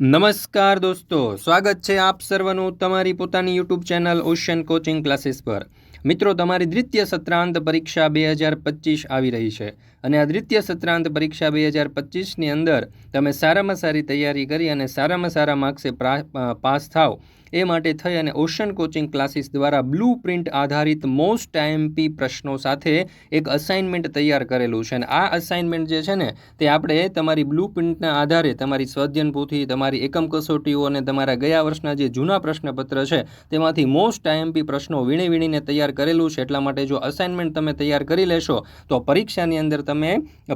નમસ્કાર દોસ્તો, સ્વાગત છે આપ સર્વનું તમારી પોતાની YouTube channel ocean coaching classes પર. મિત્રો, તમારી દ્વિતીય સત્રાંત પરીક્ષા બે હજાર પચીસ આવી રહી છે અને આ દ્વિતીય સત્રાંત પરીક્ષા બે હજાર પચીસની અંદર તમે સારામાં સારી તૈયારી કરી અને સારામાં સારા માર્ક્સે પાસ થાવ એ માટે થઈ અને ઓશન કોચિંગ ક્લાસીસ દ્વારા બ્લુ પ્રિન્ટ આધારિત મોસ્ટ ટાઈમપી પ્રશ્નો સાથે એક અસાઇનમેન્ટ તૈયાર કરેલું છે. અને આ અસાઇનમેન્ટ જે છે ને, તે આપણે તમારી બ્લુ પ્રિન્ટના આધારે તમારી સ્વાધ્યન પોથી તમારી એકમ કસોટીઓ અને તમારા ગયા વર્ષના જે જૂના પ્રશ્નપત્ર છે, તેમાંથી મોસ્ટ ટાઈમપી પ્રશ્નો વીણી વીણીને તૈયાર કરેલું છે. એટલા માટે જો અસાઇનમેન્ટ તમે તૈયાર કરી લેશો, તો પરીક્ષાની અંદર તમે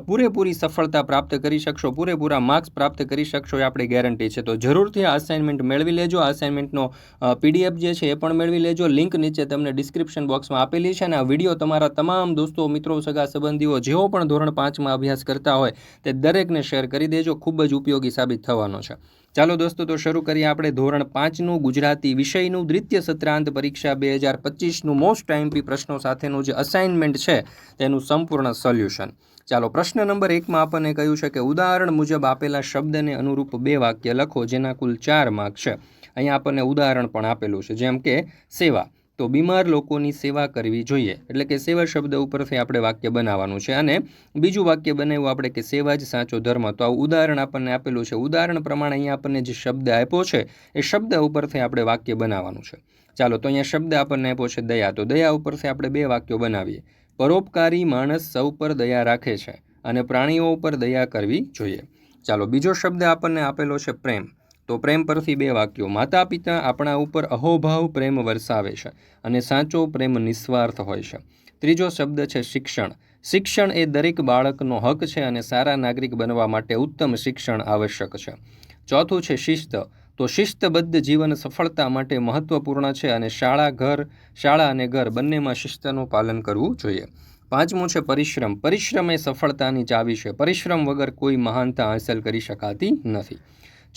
પૂરેપૂરી સફળતા પ્રાપ્ત કરી શકશો, પૂરેપૂરા માર્ક્સ પ્રાપ્ત કરી શકશો એ આપણી ગેરંટી છે. તો જરૂરથી આ અસાઇનમેન્ટ મેળવી લેજો. આ અસાઇનમેન્ટનો પીડીએફ જે છે એ પણ મેળવી લેજો. લિંક નીચે તમને ડિસ્ક્રિપ્શન બોક્સમાં આપેલી છે અને આ વીડિયો તમારા તમામ દોસ્તો, મિત્રો, સગા, સંબંધીઓ જેઓ પણ ધોરણ પાંચમાં અભ્યાસ કરતા હોય તે દરેકને શેર કરી દેજો. ખૂબ જ ઉપયોગી સાબિત થવાનો છે. ચાલો દોસ્તો, તો શરૂ કરીએ આપણે ધોરણ પાંચનું ગુજરાતી વિષયનું દ્વિતીય સત્રાંત પરીક્ષા બે હજાર પચીસનું મોસ્ટ ટાઈમપી પ્રશ્નો સાથેનું જે અસાઇનમેન્ટ છે તેનું સંપૂર્ણ સોલ્યુશન ચાલો પ્રશ્ન નંબર એકમાં આપણને કહ્યું છે કે ઉદાહરણ મુજબ આપેલા શબ્દને અનુરૂપ બે વાક્ય લખો, જેના કુલ ચાર માર્ક છે. અહીંયા આપણને ઉદાહરણ પણ આપેલું છે, જેમ કે સેવા. તો બીમાર લોકોની સેવા કરવી જોઈએ, એટલે કે સેવા શબ્દ ઉપરથી આપણે વાક્ય બનાવવાનું છે, અને બીજું વાક્ય બનાવ્યું આપણે કે સેવા જ સાચો ધર્મ. તો આવું ઉદાહરણ આપણને આપેલું છે. ઉદાહરણ પ્રમાણે અહીંયા આપણને જે શબ્દ આપ્યો છે, એ શબ્દ ઉપરથી આપણે વાક્ય બનાવવાનું છે. ચાલો, તો અહીંયા શબ્દ આપણને આપ્યો છે દયા. તો દયા ઉપરથી આપણે બે વાક્યો બનાવીએ. પરોપકારી માણસ સૌ પર દયા રાખે છે, અને પ્રાણીઓ ઉપર દયા કરવી જોઈએ. ચાલો, બીજો શબ્દ આપણને આપેલો છે પ્રેમ. તો પ્રેમ પરથી બે વાક્યો. માતા પિતા આપણા ઉપર અહોભાવ પ્રેમ વરસાવે છે અને સાચો પ્રેમ નિસ્વાર્થ હોય છે. ત્રીજો શબ્દ છે શિક્ષણ. શિક્ષણ એ દરેક બાળકનો હક છે અને સારા નાગરિક બનવા માટે ઉત્તમ શિક્ષણ આવશ્યક છે. ચોથું છે શિસ્ત. તો શિસ્તબદ્ધ જીવન સફળતા માટે મહત્વપૂર્ણ છે અને શાળા ઘર, શાળા અને ઘર બંનેમાં શિસ્તનું પાલન કરવું જોઈએ. પાંચમું છે પરિશ્રમ. પરિશ્રમ એ સફળતાની ચાવી છે. પરિશ્રમ વગર કોઈ મહાનતા હાંસલ કરી શકાતી નથી.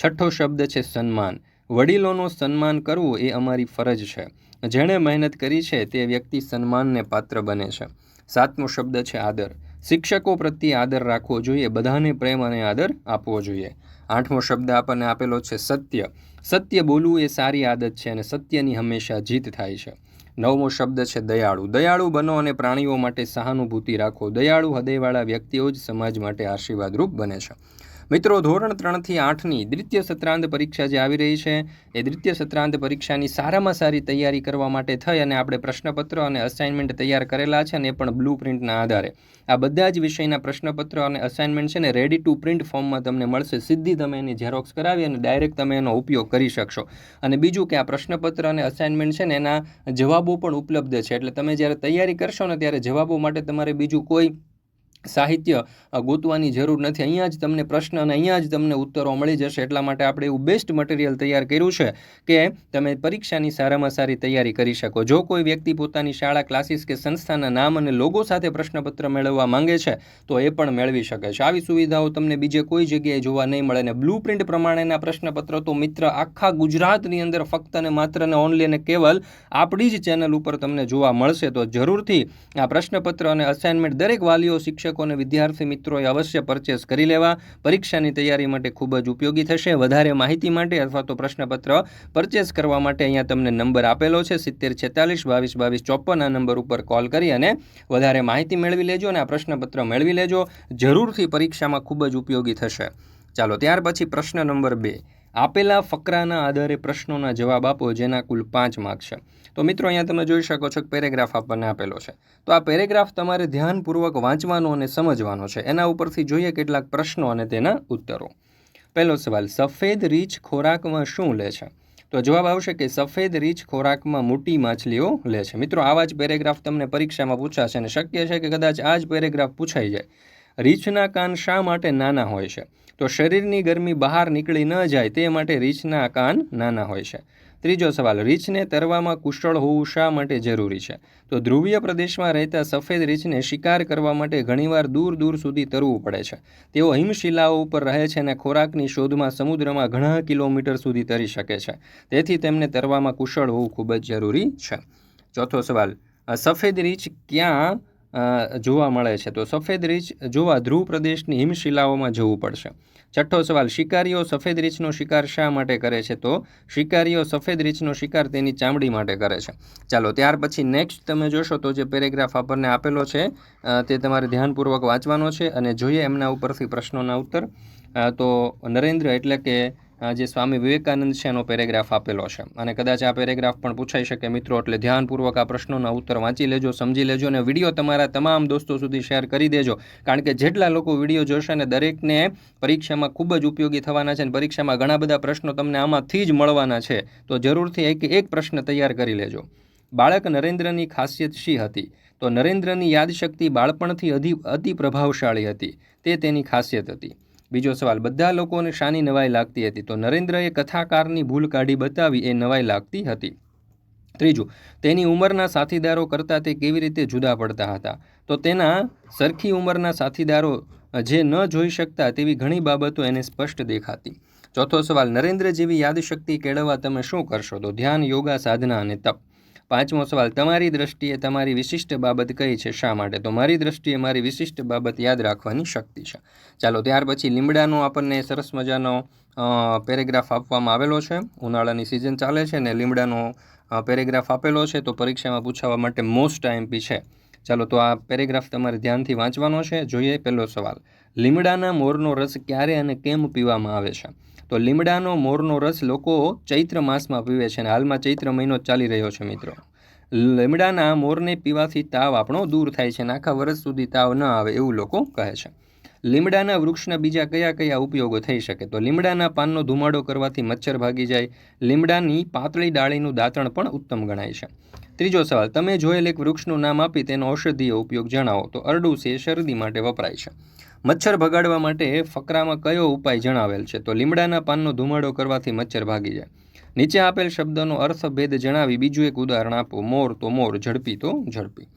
છઠ્ઠો શબ્દ છે સન્માન. વડીલોનું સન્માન કરવું એ અમારી ફરજ છે. જેણે મહેનત કરી છે તે વ્યક્તિ સન્માનને પાત્ર બને છે. સાતમો શબ્દ છે આદર. શિક્ષકો પ્રત્યે આદર રાખવો જોઈએ, બધાને પ્રેમ અને આદર આપવો જોઈએ. આઠમો શબ્દ આપણને આપેલો છે સત્ય. સત્ય બોલવું એ સારી આદત છે અને સત્યની હંમેશા જીત થાય છે. નવમો શબ્દ છે દયાળુ. દયાળુ બનો અને પ્રાણીઓ માટે સહાનુભૂતિ રાખો. દયાળુ હૃદયવાળા વ્યક્તિઓ જ સમાજ માટે આશીર્વાદરૂપ બને છે. મિત્રો, ધોરણ ત્રણથી આઠની દ્વિતીય સત્રાંત પરીક્ષા જે આવી રહી છે, એ દ્વિતીય સત્રાંત પરીક્ષાની સારામાં સારી તૈયારી કરવા માટે થઈ અને આપણે પ્રશ્નપત્ર અને અસાઇનમેન્ટ તૈયાર કરેલા છે અને એ પણ બ્લુ પ્રિન્ટના આધારે. આ બધા જ વિષયના પ્રશ્નપત્ર અને અસાઇનમેન્ટ છે ને રેડી ટુ પ્રિન્ટ ફોર્મમાં તમને મળશે. સીધી તમે એની ઝેરોક્સ કરાવી અને ડાયરેક્ટ તમે એનો ઉપયોગ કરી શકશો. અને બીજું કે આ પ્રશ્નપત્ર અને અસાઇનમેન્ટ છે ને એના જવાબો પણ ઉપલબ્ધ છે. એટલે તમે જ્યારે તૈયારી કરશો ને ત્યારે જવાબો માટે તમારે બીજું કોઈ સાહિત્ય ગોતવાની જરૂર નથી. અહીંયા જ તમને પ્રશ્ન અને અહીંયા જ તમને ઉત્તરો મળી જશે. એટલા માટે આપણે એવું બેસ્ટ મટીરિયલ તૈયાર કર્યું છે કે તમે પરીક્ષાની સારામાં સારી તૈયારી કરી શકો. જો કોઈ વ્યક્તિ પોતાની શાળા ક્લાસીસ કે સંસ્થાના નામ અને લોગો સાથે પ્રશ્નપત્ર મેળવવા માંગે છે, તો એ પણ મેળવી શકે છે. આવી સુવિધાઓ તમને બીજે કોઈ જગ્યાએ જોવા નહીં મળે અને બ્લુ પ્રિન્ટ પ્રમાણેના પ્રશ્નપત્રો તો મિત્ર આખા ગુજરાતની અંદર ફક્ત અને માત્ર ને ઓનલી અને કેવલ આપણી જ ચેનલ ઉપર તમને જોવા મળશે. તો જરૂરથી આ પ્રશ્નપત્ર અને અસાઇનમેન્ટ દરેક વાલીઓ શિક્ષકો અને વિદ્યાર્થી મિત્રોએ અવશ્ય પરચેસ કરી લેવા. પરીક્ષાની તૈયારી માટે ખૂબ જ ઉપયોગી થશે. વધારે માહિતી માટે અથવા તો પ્રશ્નપત્ર પરચેસ કરવા માટે અહીંયા તમને નંબર આપેલો છે. સિત્તેર છેતાલીસ, બાવીસ બાવીસ, ચોપન આ નંબર ઉપર કોલ કરી અને વધારે માહિતી મેળવી લેજો અને આ પ્રશ્નપત્ર મેળવી લેજો. જરૂરથી પરીક્ષામાં ખૂબ જ ઉપયોગી થશે. ચાલો ત્યાર પછી પ્રશ્ન નંબર બે. આપેલા ફકરાના આધારે પ્રશ્નોના જવાબ આપો, જેના કુલ પાંચ માર્ક છે. તો મિત્રો, અહીંયા તમે જોઈ શકો છો કે પેરેગ્રાફ આપણને આપેલો છે. તો આ પેરેગ્રાફ તમારે ધ્યાનપૂર્વક વાંચવાનો અને સમજવાનો છે. એના ઉપરથી જોઈએ કેટલાક પ્રશ્નો અને તેના ઉત્તરો. પહેલો સવાલ, સફેદ રીંછ ખોરાકમાં શું લે છે? તો જવાબ આવશે કે સફેદ રીંછ ખોરાકમાં મોટી માછલીઓ લે છે. મિત્રો, આવા જ પેરેગ્રાફ તમને પરીક્ષામાં પૂછાશે અને શક્ય છે કે કદાચ આ જ પેરેગ્રાફ પૂછાઈ જાય. રીછના કાન શા માટે નાના હોય છે? તો શરીરની ગરમી બહાર નીકળી ન જાય તે માટે રીછના કાન નાના હોય છે. ત્રીજો સવાલ, રીછને તરવામાં કુશળ હોવું શા માટે જરૂરી છે? તો ધ્રુવીય પ્રદેશમાં રહેતા સફેદ રીછને શિકાર કરવા માટે ઘણીવાર દૂર દૂર સુધી તરવું પડે છે. તેઓ હિમશિલાઓ ઉપર રહે છે અને ખોરાકની શોધમાં સમુદ્રમાં ઘણા કિલોમીટર સુધી તરી શકે છે. તેથી તેમને તરવામાં કુશળ હોવું ખૂબ જ જરૂરી છે. ચોથો સવાલ સફેદ રીછ ક્યાં જોવા મળે છે. તો સફેદ રીંછ જોવા ધ્રુવ પ્રદેશની હિમશિલાઓમાં જવું પડશે. છઠ્ઠો સવાલ, શિકારીઓ સફેદ રીંછનો શિકાર શા માટે કરે છે? તો શિકારીઓ સફેદ રીંછનો શિકાર તેની ચામડી માટે કરે છે. ચાલો, ત્યાર પછી નેક્સ્ટ તમે જોશો તો જે પેરેગ્રાફ આપણને આપેલો છે તે તમારે ધ્યાનપૂર્વક વાંચવાનો છે અને જોઈએ એમના ઉપરથી પ્રશ્નોના ઉત્તર. તો નરેન્દ્ર એટલે કે જે સ્વામી વિવેકાનંદ છે, એનો પેરેગ્રાફ આપેલો છે. અને કદાચ આ પેરેગ્રાફ પણ પૂછાઈ શકે મિત્રો, એટલે ધ્યાનપૂર્વક આ પ્રશ્નોના ઉત્તર વાંચી લેજો, સમજી લેજો અને વીડિયો તમારા તમામ દોસ્તો સુધી શેર કરી દેજો. કારણ કે જેટલા લોકો વીડિયો જોશે ને દરેકને પરીક્ષામાં ખૂબ જ ઉપયોગી થવાના છે અને પરીક્ષામાં ઘણા બધા પ્રશ્નો તમને આમાંથી જ મળવાના છે, તો જરૂરથી એક એક પ્રશ્ન તૈયાર કરી લેજો. બાળક નરેન્દ્રની ખાસિયત શી હતી? તો નરેન્દ્રની યાદશક્તિ બાળપણથી અધિ અતિ પ્રભાવશાળી હતી. તે તેની ખાસિયત હતી. બીજો સવાલ, બધા લોકોને શાની નવાઈ લાગતી હતી, તો નરેન્દ્રએ કથાકારની ભૂલ કાઢી બતાવી, એ નવાઈ લાગતી હતી. ત્રીજું, તેની ઉંમરના સાથીદારો કરતાં તે કેવી રીતે જુદા પડતા હતા? તો તેના સરખી ઉંમરના સાથીદારો જે ન જોઈ શકતા તેવી ઘણી બાબતો એને સ્પષ્ટ દેખાતી. ચોથો સવાલ, નરેન્દ્ર જેવી યાદશક્તિ કેળવવા તમે શું કરશો? તો ધ્યાન, યોગા, સાધના અને તપ. પાંચમો સવાલ, તમારી દ્રષ્ટિએ તમારી વિશિષ્ટ બાબત કઈ છે શા માટે? તો મારી દ્રષ્ટિએ મારી વિશિષ્ટ બાબત યાદ રાખવાની શક્તિ છે. ચાલો, ત્યાર પછી લીમડાનો આપણને સરસ મજાનો પેરેગ્રાફ આપવામાં આવેલો છે. ઉનાળાની સિઝન ચાલે છે ને લીમડાનો પેરેગ્રાફ આપેલો છે, તો પરીક્ષામાં પૂછાવા માટે મોસ્ટ આઈએમપી છે. ચાલો, તો આ પેરેગ્રાફ તમારે ધ્યાનથી વાંચવાનો છે. જોઈએ, પહેલો સવાલ. લીમડાના મોરનો રસ ક્યારે અને કેમ પીવામાં આવે છે? તો લીમડાનો મોરનો રસ લોકો ચૈત્ર માસમાં પીવે છે અને હાલમાં ચૈત્ર મહિનો ચાલી રહ્યો છે મિત્રો. લીમડાના મોરને પીવાથી તાવ આપણો દૂર થાય છે અને આખા વર્ષ સુધી તાવ ન આવે એવું લોકો કહે છે. લીમડાના વૃક્ષના બીજા કયા કયા ઉપયોગો થઈ શકે? તો લીમડાના પાનનો ધુમાડો કરવાથી મચ્છર ભાગી જાય. લીમડાની પાતળી ડાળીનું દાંતણ પણ ઉત્તમ ગણાય છે. ત્રીજો સવાલ, તમે જોયેલ એક વૃક્ષનું નામ આપી તેનો ઔષધીય ઉપયોગ જણાવો. તો અરડુસ એ શરદી માટે વપરાય છે. મચ્છર ભગાડવા માટે ફકરામાં કયો ઉપાય જણાવેલ છે? તો લીમડાના પાનનો ધુમાડો કરવાથી મચ્છર ભાગી જાય. નીચે આપેલ શબ્દનો અર્થભેદ જણાવી બીજું એક ઉદાહરણ આપો. મોર તો મોર, ઝડપી તો ઝડપી.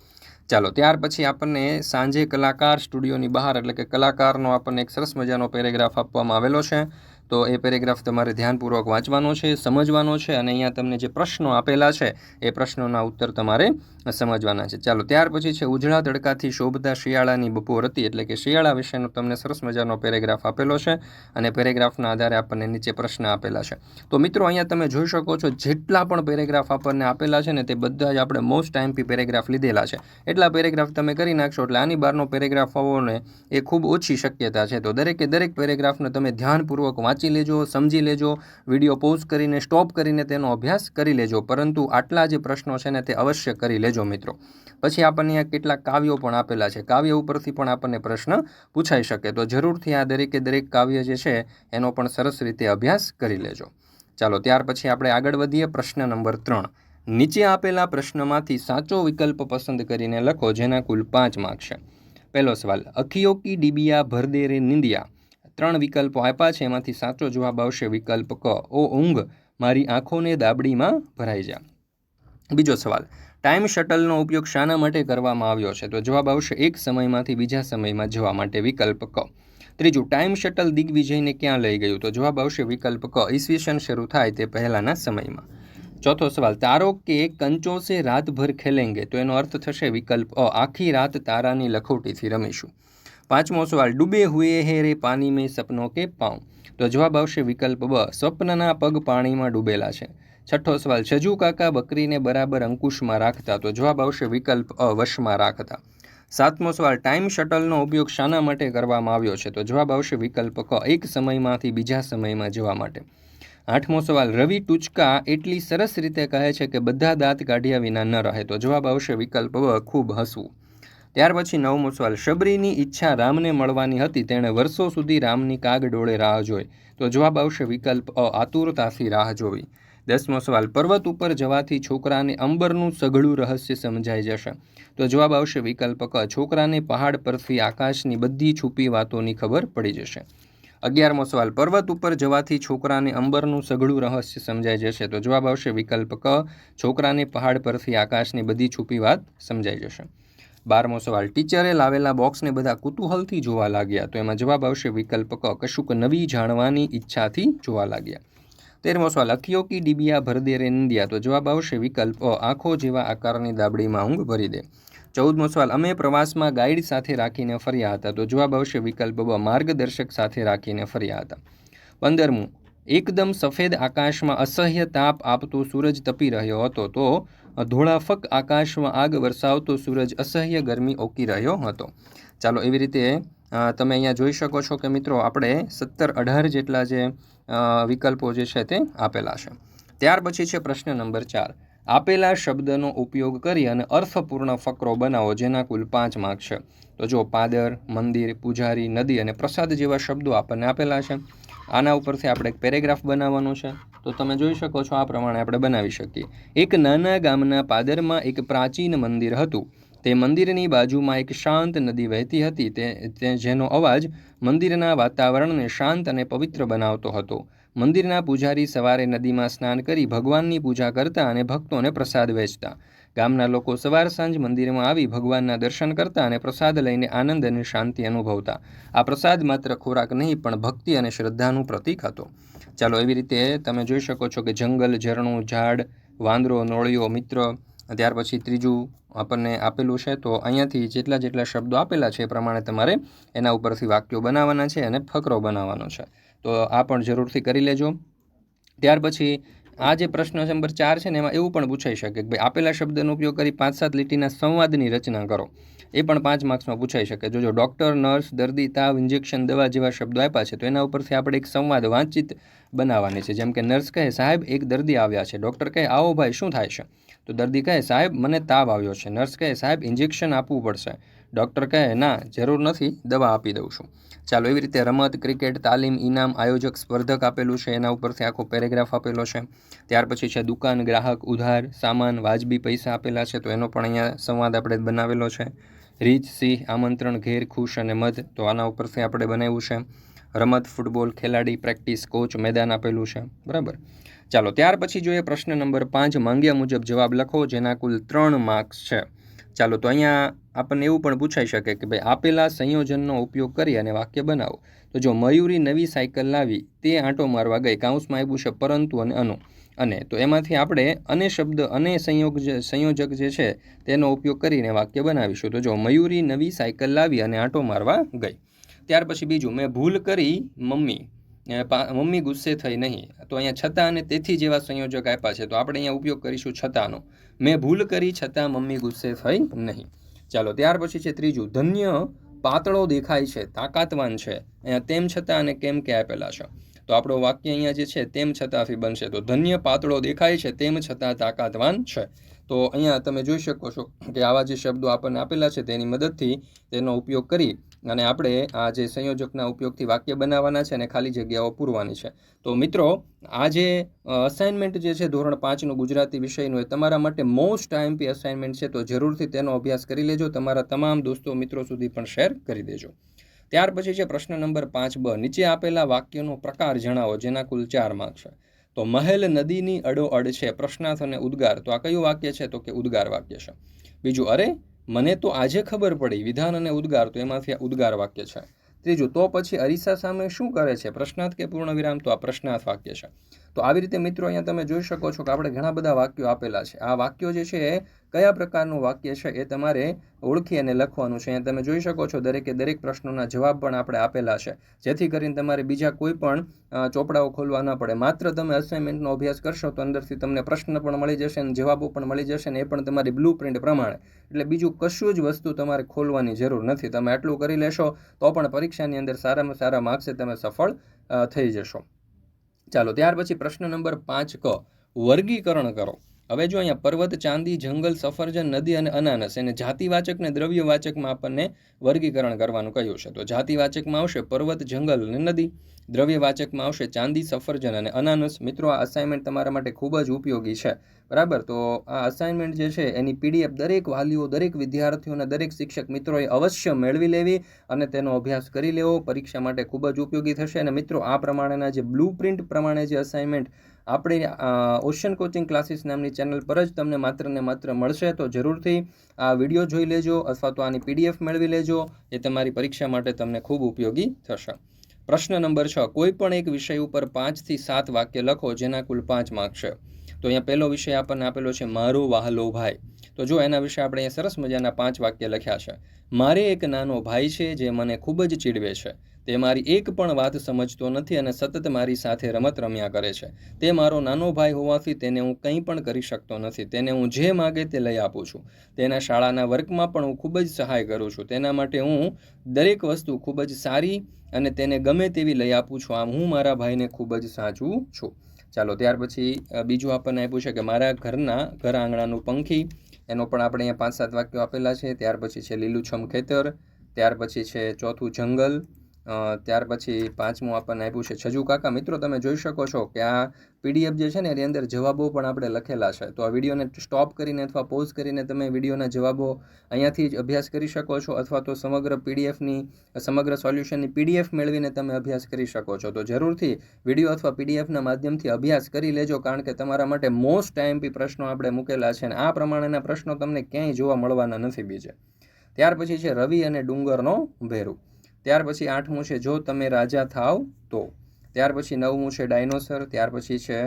ચાલો, ત્યાર પછી આપણને સાંજે કલાકાર સ્ટુડિયોની બહાર, એટલે કે કલાકારનો આપણને એક સરસ મજાનો પેરેગ્રાફ આપવામાં આવેલો છે. તો એ પેરેગ્રાફ તમારે ધ્યાનપૂર્વક વાંચવાનો છે, સમજવાનો છે, અને અહીંયા તમને જે પ્રશ્નો આપેલા છે, એ પ્રશ્નોના ઉત્તર તમારે સમજવાના છે. ચાલો, ત્યાર પછી છે, ઉજળા તડકાથી શોભતા શિયાળાની બપોર હતી, એટલે કે શિયાળા વિશેનો તમને સરસ મજાનો પેરેગ્રાફ આપેલો છે અને પેરેગ્રાફના આધારે આપણને નીચે પ્રશ્ન આપેલા છે. તો મિત્રો, અહીંયા તમે જોઈ શકો છો, જેટલા પણ પેરેગ્રાફ આપણને આપેલા છે ને, તે બધા જ આપણે મોસ્ટ ટાઈમથી પેરેગ્રાફ લીધેલા છે. એટલા પેરેગ્રાફ તમે કરી નાખશો, એટલે આની બહારનો પેરેગ્રાફ હોવોને એ ખૂબ ઓછી શક્યતા છે. તો દરેકે દરેક પેરેગ્રાફને તમે ધ્યાનપૂર્વક વાંચી લેજો, સમજી લેજો, વીડિયો પોઝ કરીને, સ્ટોપ કરીને તેનો અભ્યાસ કરી લેજો. પરંતુ આટલા જે પ્રશ્નો છે ને, તે અવશ્ય કરી લેજો. મિત્રો. પછી આપણને અહીંયા કેટલાક કાવ્યો પણ આપેલા છે. કાવ્ય ઉપરથી પણ આપણને પ્રશ્ન પૂછાઈ શકે. તો જરૂરથી આ દરેકે દરેક કાવ્ય જે છે, એનો પણ સરસ રીતે અભ્યાસ કરી લેજો. ચાલો, ત્યાર પછી આપણે આગળ વધીએ પ્રશ્ન નંબર ત્રણ. નીચે આપેલા પ્રશ્નમાંથી સાચો વિકલ્પ પસંદ કરીને લખો, જેના કુલ પાંચ માર્ક છે. પહેલો સવાલ, અખિયો કી ડીબિયા ભરદેરે નિંદિયા? ત્રણ વિકલ્પો આપ્યા છે. એમાંથી સાચો જવાબ આવશે વિકલ્પ ક, ઓ ઊંઘ, મારી આંખોને દાબડીમાં ભરાઈ જા. બીજો સવાલ ટાઈમ શટલનો ઉપયોગ શાના માટે કરવામાં આવ્યો છે? તો જવાબ આવશે એક સમયમાંથી બીજા સમયમાં જવા માટે વિકલ્પ ક. ત્રીજું ટાઈમ શટલ દિગ્વિજયને ક્યાં લઈ ગયું? તો જવાબ આવશે વિકલ્પ ક. ઈસવીસન શરૂ થાય તે પહેલાંના સમયમાં. ચોથો સવાલ, તારો કે કંચો સે રાતભર ખેલેંગે? તો એનો અર્થ થશે વિકલ્પ અ, આખી રાત તારાની લખોટીથી રમીશું. પાંચમો સવાલ, ડૂબે હુએ હે રે પાણી મેં સપનો કે પાઉં? તો જવાબ આવશે વિકલ્પ બ, સ્વપ્નના પગ પાણીમાં ડૂબેલા છે. છઠ્ઠો સવાલ, છજુ કાકા બકરીને બરાબર અંકુશમાં રાખતા? તો જવાબ આવશે વિકલ્પ વશમાં રાખતા. સાતમો સવાલ, ટાઈમ શટલનો ઉપયોગ શાના માટે કરવામાં આવ્યો છે? તો જવાબ આવશે વિકલ્પ ક, એક સમયમાંથી બીજા સમયમાં જવા માટે. આઠમો સવાલ, રવિ ટૂચકા એટલી સરસ રીતે કહે છે કે બધા દાંત કાઢ્યા વિના ન રહે? તો જવાબ આવશે વિકલ્પ વ ખૂબ હસવું. ત્યાર પછી નવમો સવાલ, શબરીની ઈચ્છા રામને મળવાની હતી, તેણે વર્ષો સુધી રામની કાગ ડોળે રાહ જોઈ? તો જવાબ આવશે વિકલ્પ અ, આતુરતાથી રાહ જોવી. દસમો સવાલ, પર્વત ઉપર જવાથી છોકરાને અંબરનું સઘળું રહસ્ય સમજાઈ જશે. તો જવાબ આવશે વિકલ્પ ક, છોકરાને પહાડ પરથી આકાશની બધી છુપી વાતોની ખબર પડી જશે. અગિયારમો સવાલ, પર્વત ઉપર જવાથી છોકરાને અંબરનું સઘળું રહસ્ય સમજાઈ જશે. તો જવાબ આવશે વિકલ્પ ક, છોકરાને પહાડ પરથી આકાશની બધી છુપી વાત સમજાઈ જશે. બારમો સવાલ, ટીચરે લાવેલા બોક્સને બધા કુતૂહલથી જોવા લાગ્યા. તો એમાં જવાબ આવશે વિકલ્પ ક, કશુંક નવી જાણવાની ઈચ્છાથી જોવા લાગ્યા. તેરમો સવાલ અખિયો કી ડીબિયા ભરદે રે નિંદિયા તો જવાબ આવશે વિકલ્પ આંખો જેવા આકારની દાબડીમાં ઊંઘ ભરી દે. ચૌદમો સવાલ અમે પ્રવાસમાં ગાઈડ સાથે રાખીને ફર્યા હતા. તો જવાબ આવશે વિકલ્પ બ, માર્ગદર્શક સાથે રાખીને ફર્યા હતા. પંદરમું, એકદમ સફેદ આકાશમાં અસહ્ય તાપ આપતો સૂરજ તપી રહ્યો હતો. તો ધોળાફક આકાશમાં આગ વરસાવતો સૂરજ અસહ્ય ગરમી ઓકી રહ્યો હતો. ચાલો એવી રીતે તમે અહીંયા જોઈ શકો છો કે મિત્રો આપણે સત્તર અઢાર જેટલા જે વિકલ્પો જે છે તે આપેલા છે. ત્યાર પછી છે પ્રશ્ન નંબર ચાર. આપેલા શબ્દનો ઉપયોગ કરી અને અર્થપૂર્ણ ફકરો બનાવો, જેના કુલ પાંચ માર્ક છે. તો જો પાદર, મંદિર, પૂજારી, નદી અને પ્રસાદ જેવા શબ્દો આપણને આપેલા છે, આના ઉપરથી આપણે એક પેરેગ્રાફ બનાવવાનો છે. તો તમે જોઈ શકો છો આ પ્રમાણે આપણે બનાવી શકીએ. એક નાના ગામના પાદરમાં એક પ્રાચીન મંદિર હતું. તે મંદિરની બાજુમાં એક શાંત નદી વહેતી હતી. તે જેનો અવાજ મંદિરના વાતાવરણને શાંત અને પવિત્ર બનાવતો હતો. મંદિરના પૂજારી સવારે નદીમાં સ્નાન કરી ભગવાનની પૂજા કરતા અને ભક્તોને પ્રસાદ વેચતા. ગામના લોકો સવાર સાંજ મંદિરમાં આવી ભગવાનના દર્શન કરતા અને પ્રસાદ લઈને આનંદ અને શાંતિ અનુભવતા. આ પ્રસાદ માત્ર ખોરાક નહીં, પણ ભક્તિ અને શ્રદ્ધાનું પ્રતીક હતો. ચાલો, એવી રીતે તમે જોઈ શકો છો કે જંગલ, ઝરણું, ઝાડ, વાંદરો નોળિયો મિત્ર, ત્યાર પછી ત્રીજું આપણને આપેલું છે, તો અહીંયાથી જેટલા જેટલા શબ્દો આપેલા છે એ પ્રમાણે તમારે એના ઉપરથી વાક્યો બનાવવાના છે અને ફકરો બનાવવાનો છે. તો આ પણ જરૂરથી કરી લેજો. ત્યાર પછી આ જે પ્રશ્ન નંબર ચાર છે ને, એમાં એવું પણ પૂછાઈ શકે કે ભાઈ આપેલા શબ્દનો ઉપયોગ કરી પાંચ સાત લીટીના સંવાદની રચના કરો. એ પણ પાંચ માર્ક્સમાં પૂછાઈ શકે. જો જો ડૉક્ટર, નર્સ, દર્દી, તાવ, ઇન્જેક્શન, દવા જેવા શબ્દો આપ્યા છે, તો એના ઉપરથી આપણે એક સંવાદ વાંચિત બનાવવાની છે. જેમ કે નર્સ કહે, સાહેબ, એક દર્દી આવ્યા છે. ડૉક્ટર કહે, આવો ભાઈ, શું થાય છે? તો દર્દી કહે, સાહેબ, મને તાવ આવ્યો છે. નર્સ કહે, સાહેબ, ઇન્જેક્શન આપવું પડશે. ડૉક્ટર કહે, ના, જરૂર નથી, દવા આપી દઉં છું. ચાલો, એવી રીતે રમત, ક્રિકેટ, તાલીમ ઇનામ આયોજક સ્પર્ધક આપેલું છે, એના ઉપરથી આખો પેરેગ્રાફ આપેલો છે. ત્યાર પછી છે દુકાન, ગ્રાહક, ઉધાર, સામાન, વાજબી પૈસા આપેલા છે, તો એનો પણ અહીંયા સંવાદ આપણે બનાવેલો છે. રીચ સિંહ, આમંત્રણ, ઘેર, ખુશ અને મધ, તો આના ઉપરથી આપણે બનાવ્યું છે. રમત, ફૂટબોલ, ખેલાડી, પ્રેક્ટિસ, કોચ, મેદાન આપેલું છે. બરાબર? ચાલો, ત્યાર પછી જોઈએ પ્રશ્ન નંબર પાંચ. માંગ્યા મુજબ જવાબ લખો, જેના કુલ ત્રણ માર્ક્સ છે. ચાલો, તો અહીંયા આપણને એવું પણ પૂછાઈ શકે કે ભાઈ, આપેલા સંયોજનનો ઉપયોગ કરી અને વાક્ય બનાવો. તો જો મયુરી નવી સાયકલ લાવી, તે આંટો મારવા ગઈ કાઉન્સમાં આવ્યું છે પરંતુ અને અનુ. અને તો એમાંથી આપણે અને શબ્દ અને સંયોગ સંયોજક જે છે, તેનો ઉપયોગ કરીને વાક્ય બનાવીશું. તો જો મયુરી નવી સાયકલ લાવી અને આંટો મારવા ગઈ ત્યાર પછી બીજું, મેં ભૂલ કરી મમ્મી. મમ્મી ગુસ્સે થઈ નહીં. તો અહીંયા છતાં અને તેથી જેવા સંયોજક આપ્યા છે, તો આપણે અહીંયા ઉપયોગ કરીશું છતાંનો. મેં ભૂલ કરી, છતાં મમ્મી ગુસ્સે થઈ નહીં. ચાલો, ત્યાર પછી છે ત્રીજું, ધન્ય પાતળો દેખાય છે, તાકાતવાન છે. અહીંયા તેમ છતાં અને કેમ કે આપેલા છે. તો આપણો વાક્ય અહીંયા જે છે, તેમ છતાંથી બનશે. તો ધન્ય પાતળો દેખાય છે, તેમ છતાં તાકાતવાન છે. તો અહીંયા તમે જોઈ શકો છો કે આવા જે શબ્દો આપણને આપેલા છે, તેની મદદથી તેનો ઉપયોગ કરી અને આપણે આ જે સંયોજકના ઉપયોગથી વાક્ય બનાવવાના છે અને ખાલી જગ્યાઓ પૂરવાની છે. તો મિત્રો, આ જે અસાઇનમેન્ટ જે છે ધોરણ પાંચનું ગુજરાતી વિષયનું એ તમારા માટે મોસ્ટ આઈએમપી અસાઇનમેન્ટ છે, તો જરૂરથી તેનો અભ્યાસ કરી લેજો. તમારા તમામ દોસ્તો મિત્રો સુધી પણ શેર કરી દેજો. ત્યાર પછી છે પ્રશ્ન નંબર પાંચ બ. નીચે આપેલા વાક્યનો પ્રકાર જણાવો, જેના કુલ ચાર માર્ક છે. તો મહેલ નદીની અડોઅડ છે પ્રશ્નાર્થ અને ઉદ્ગાર. તો આ કયું વાક્ય છે? તો કે ઉદ્ગાર વાક્ય છે. બીજું, અરે મને તો આજે ખબર પડી, વિધાન અને ઉદ્ગાર, તો એમાંથી ઉદ્ગાર વાક્ય છે. ત્રીજું, તો પછી અરીસા સામે શું કરે છે? પ્રશ્નાર્થ કે પૂર્ણ વિરામ તો આ પ્રશ્નાર્થ વાક્ય છે. તો આવી રીતે મિત્રો અહીંયા તમે જોઈ શકો છો કે આપણે ઘણા બધા વાક્યો આપેલા છે. આ વાક્યો જે છે, કયા પ્રકારનું વાક્ય છે એ તમારે ઓળખી અને લખવાનું છે. અહીંયા તમે જોઈ શકો છો દરેકે દરેક પ્રશ્નોના જવાબ પણ આપણે આપેલા છે. જેથી કરીને તમારે બીજા કોઈ પણ ચોપડાઓ ખોલવા ન પડે. માત્ર તમે અસાઇનમેન્ટનો અભ્યાસ કરશો તો અંદરથી તમને પ્રશ્ન પણ મળી જશે અને જવાબો પણ મળી જશે ને એ પણ તમારી બ્લુ પ્રિન્ટ પ્રમાણે. એટલે બીજું કશું જ વસ્તુ તમારે ખોલવાની જરૂર નથી. તમે આટલું કરી લેશો તો પણ પરીક્ષાની અંદર સારામાં સારા માર્ક્સે તમે સફળ થઈ જશો. ચાલો ત્યાર પછી પ્રશ્ન નંબર પાંચ ક વર્ગીકરણ કરો. હવે જો અહીંયા પર્વત, ચાંદી, જંગલ, સફરજન, નદી અને અનાનસ એને જાતિવાચક ને દ્રવ્યવાચકમાં આપણને વર્ગીકરણ કરવાનું કહ્યું છે. તો જાતિવાચકમાં આવશે પર્વત, જંગલ અને નદી, દ્રવ્યવાચકમાં આવશે ચાંદી, સફરજન અને અનાનસ. મિત્રો, આ અસાઇનમેન્ટ તમારા માટે ખૂબ જ ઉપયોગી છે. બરાબર? તો આ અસાઇનમેન્ટ જે છે, એની પીડીએફ દરેક વાલીઓ, દરેક વિદ્યાર્થીઓના દરેક શિક્ષક મિત્રોએ અવશ્ય મેળવી લેવી અને તેનો અભ્યાસ કરી લેવો. પરીક્ષા માટે ખૂબ જ ઉપયોગી થશે. અને મિત્રો, આ પ્રમાણેના જે બ્લુ પ્રિન્ટ પ્રમાણે જે અસાઇનમેન્ટ આપણે ઓશન કોચિંગ ક્લાસીસ નામની ચેનલ પર જ તમને માત્ર ને માત્ર મળશે, તો જરૂરથી આ વીડિયો જોઈ લેજો અથવા તો આની પીડીએફ મેળવી લેજો એ તમારી પરીક્ષા માટે તમને ખૂબ ઉપયોગી થશે. પ્રશ્ન નંબર છ, કોઈ પણ એક વિષય ઉપર પાંચથી સાત વાક્ય લખો, જેના કુલ પાંચ માર્ક છે. તો અહીંયા પહેલો વિષય આપણને આપેલો છે, મારો વહાલો ભાઈ. તો જો એના વિશે આપણે અહીંયા સરસ મજાના પાંચ વાક્ય લખ્યા છે. મારે એક નાનો ભાઈ છે, જે મને ખૂબ જ ચીડવે છે. તે મારી એક પણ વાત સમજતો નથી અને સતત મારી સાથે રમત રમ્યા કરે છે. તે મારો નાનો ભાઈ હોવાથી તેને હું કંઈ પણ કરી શકતો નથી. તેને હું જે માગે તે લઈ આપું છું. તેના શાળાના વર્કમાં પણ હું ખૂબ જ સહાય કરું છું. તેના માટે હું દરેક વસ્તુ ખૂબ જ સારી અને તેને ગમે તેવી લઈ આપું છું. આમ હું મારા ભાઈને ખૂબ જ સાચું છું. ચાલો, ત્યાર પછી બીજું આપણને આપ્યું છે કે મારા ઘરના ઘર આંગણાનું પંખી. એનો પણ આપણે અહીંયા પાંચ સાત વાક્યો આપેલા છે. ત્યાર પછી છે લીલુંછમ ખેતર. ત્યાર પછી છે ચોથું જંગલ. ત્યાર પછી પાંચમું આપણને આપ્યું છે, છજુ કાકા, મિત્રો, તમે જોઈ શકો છો કે આ પીડીએફ જે છે ને, એની અંદર જવાબો પણ આપણે લખેલા છે. તો આ વિડીયોને સ્ટોપ કરીને અથવા પોઝ કરીને તમે વિડીયોના જવાબો અહીંયાથી જ અભ્યાસ કરી શકો છો અથવા તો સમગ્ર પીડીએફની સમગ્ર સોલ્યુશનની પીડીએફ મેળવીને તમે અભ્યાસ કરી શકો છો. તો જરૂરથી વીડિયો અથવા પીડીએફના માધ્યમથી અભ્યાસ કરી લેજો, કારણ કે તમારા માટે મોસ્ટ ટાઈમપી પ્રશ્નો આપણે મૂકેલા છે અને આ પ્રમાણેના પ્રશ્નો તમને ક્યાંય જોવા મળવાના નથી બીજે. ત્યાર પછી છે રવિ અને ડુંગરનો ભેરું. ત્યાર પછી આઠમું છે જો તમે રાજા થાવ તો. ત્યાર પછી નવમું છે ડાયનોસર, ત્યાર પછી છે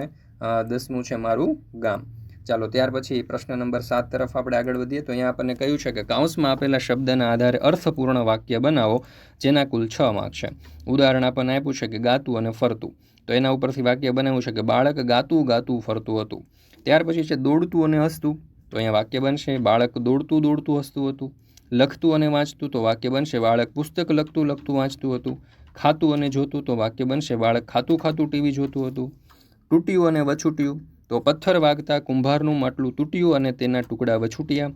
દસમું છે મારું ગામ. ચાલો, ત્યાર પછી પ્રશ્ન નંબર સાત તરફ આપણે આગળ વધીએ. તો અહીંયા આપણને કહ્યું છે કે કાઉન્સમાં આપેલા શબ્દના આધારે અર્થપૂર્ણ વાક્ય બનાવો, જેના કુલ છ માર્ક છે. ઉદાહરણ આપણને આપ્યું છે કે ગાતું અને ફરતું. તો એના ઉપરથી વાક્ય બનાવ્યું છે કે બાળક ગાતું ગાતું ફરતું હતું. ત્યાર પછી છે, દોડતું અને હસતું. તો અહીંયા વાક્ય બનશે, બાળક દોડતું દોડતું હસતું હતું. લખતું અને વાંચતું તો વાક્ય બનશે. બાળક પુસ્તક લખતું લખતું, વાંચતું હતું. ખાતું અને જોતું તો વાક્ય બનશે. બાળક ખાતું ખાતું ટીવી જોતું હતું. તૂટ્યું અને વછૂટ્યું તો પથ્થર વાગતા કુંભારનું માટલું તૂટ્યું અને તેના ટુકડા વછૂટ્યા.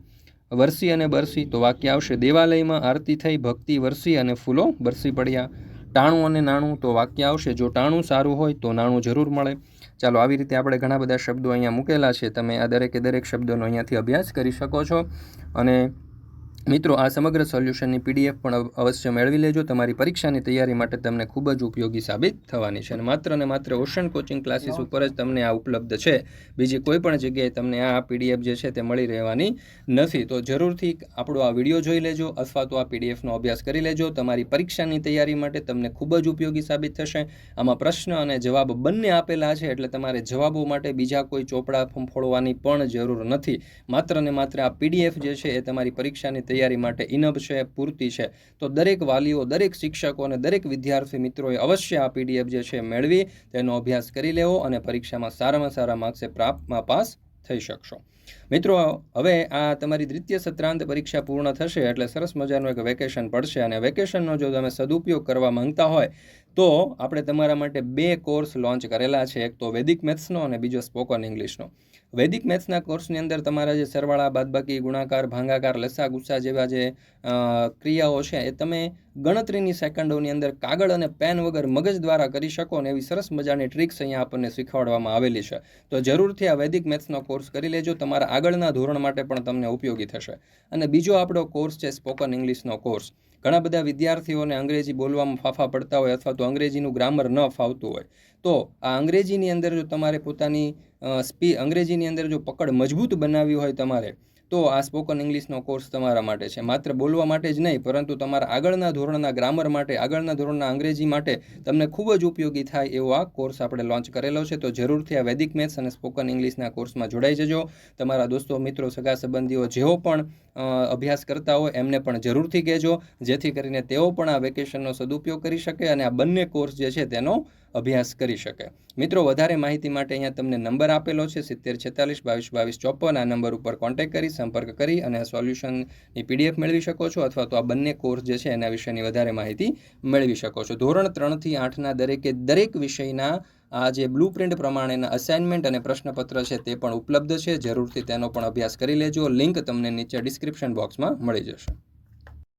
વરસી અને બરસી તો વાક્ય આવશે. દેવાલયમાં આરતી થઈ, ભક્તિ વરસી અને ફૂલો બરસી પડ્યા. ટાણું અને નાણું તો વાક્ય આવશે. જો ટાણું સારું હોય તો નાણું જરૂર મળે. ચાલો, આવી રીતે આપણે ઘણા બધા શબ્દો અહીંયા મૂકેલા છે. તમે આ દરેકે દરેક શબ્દોનો અહીંયાથી અભ્યાસ કરી શકો છો. અને મિત્રો, આ સમગ્ર સોલ્યુશનની પીડીએફ પણ અવશ્ય મેળવી લેજો. તમારી પરીક્ષાની તૈયારી માટે તમને ખૂબ જ ઉપયોગી સાબિત થવાની છે. અને માત્ર ને માત્ર ઓશન કોચિંગ ક્લાસીસ ઉપર જ તમને આ ઉપલબ્ધ છે. બીજી કોઈ પણ જગ્યાએ તમને આ પીડીએફ જે છે તે મળી રહેવાની નથી. તો જરૂરથી આપણો આ વીડિયો જોઈ લેજો અથવા તો આ પીડીએફનો અભ્યાસ કરી લેજો. તમારી પરીક્ષાની તૈયારી માટે તમને ખૂબ જ ઉપયોગી સાબિત થશે. આમાં પ્રશ્ન અને જવાબ બંને આપેલા છે, એટલે તમારે જવાબો માટે બીજા કોઈ ચોપડા ફોડવાની પણ જરૂર નથી. માત્ર ને માત્ર આ પીડીએફ જે છે એ તમારી પરીક્ષાની તૈયારી માટે ઇનબ છે, પૂરતી છે. તો દરેક વાલીઓ, દરેક શિક્ષકો અને દરેક વિદ્યાર્થી મિત્રોએ અવશ્ય આ પીડીએફ જે છે મેળવી, તેનો અભ્યાસ કરી લેવો અને પરીક્ષામાં સારામાં સારા માર્ક્સે પ્રાપ્તમાં પાસ થઈ શકશો. મિત્રો, હવે આ તમારી દ્વિતીય સત્રાંત પરીક્ષા પૂર્ણ થશે એટલે સરસ મજાનું એક વેકેશન પડશે અને વેકેશનનો જો તમે સદુપયોગ કરવા માંગતા હોય, તો આપણે તમારા માટે બે કોર્સ લોન્ચ કરેલા છે. એક તો વૈદિક મેથ્સનો અને બીજો સ્પોકન ઇંગ્લિશનો. વૈદિક મેથ્સના કોર્સની અંદર તમારા જે સરવાળા, બાદબાકી, ગુણાકાર, ભાંગાકાર લસા ગુસ્સા જેવા જે ક્રિયાઓ છે, એ તમે ગણતરીની સેકન્ડોની અંદર કાગળ અને પેન વગર મગજ દ્વારા કરી શકો ને એવી સરસ મજાની ટ્રિક્સ અહીંયા આપણને શીખવાડવામાં આવેલી છે. તો જરૂરથી આ વૈદિક મેથ્સનો કોર્સ કરી લેજો, તમારા આગળના ધોરણ માટે પણ તમને ઉપયોગી થશે. અને બીજો આપણો કોર્સ છે સ્પોકન ઇંગ્લિશનો કોર્સ. ઘણા બધા વિદ્યાર્થીઓને અંગ્રેજી બોલવામાં ફાફા પડતા હોય અથવા તો અંગ્રેજીનું ગ્રામર ન ફાવતું હોય. તો આ અંગ્રેજીની અંદર જો તમારે પોતાની સ્પી, અંગ્રેજીની અંદર જો પકડ મજબૂત બનાવવી હોય તમારે, તો આ સ્પોકન ઇંગ્લિશનો કોર્સ તમારા માટે છે. માત્ર બોલવા માટે જ નહીં, પરંતુ તમારા આગળના ધોરણના ગ્રામર માટે, આગળના ધોરણના અંગ્રેજી માટે તમને ખૂબ જ ઉપયોગી થાય એવો આ કોર્સ આપણે લોન્ચ કરેલો છે. તો જરૂરથી આ વૈદિક મેથ્સ અને સ્પોકન ઇંગ્લિશના કોર્સમાં જોડાઈ જજો. તમારા દોસ્તો, મિત્રો સગા સંબંધીઓ જેઓ પણ અભ્યાસ કરતા હોય એમને પણ જરૂરથી કહેજો, જેથી કરીને તેઓ પણ આ વેકેશનનો સદુપયોગ કરી શકે અને આ બંને કોર્સ જે છે તેનો અભ્યાસ કરી શકે. મિત્રો, વધારે માહિતી માટે અહીંયા તમને નંબર આપેલો છે, સિત્તેર છેતાલીસ, બાવીસ બાવીસ, ચોપન. આ નંબર ઉપર કોન્ટેક્ટ કરી, સંપર્ક કરી અને સોલ્યુશનની પીડીએફ મેળવી શકો છો અથવા તો આ બંને કોર્સ જે છે એના વિશેની વધારે માહિતી મેળવી શકો છો. ધોરણ ત્રણથી આઠના દરેકે દરેક વિષયના આ જે બ્લુ પ્રિન્ટ પ્રમાણેના અસાઇનમેન્ટ અને પ્રશ્નપત્ર છે તે પણ ઉપલબ્ધ છે. જરૂરથી તેનો પણ અભ્યાસ કરી લેજો. લિંક તમને નીચે ડિસ્ક્રિપ્શન બોક્સમાં મળી જશે.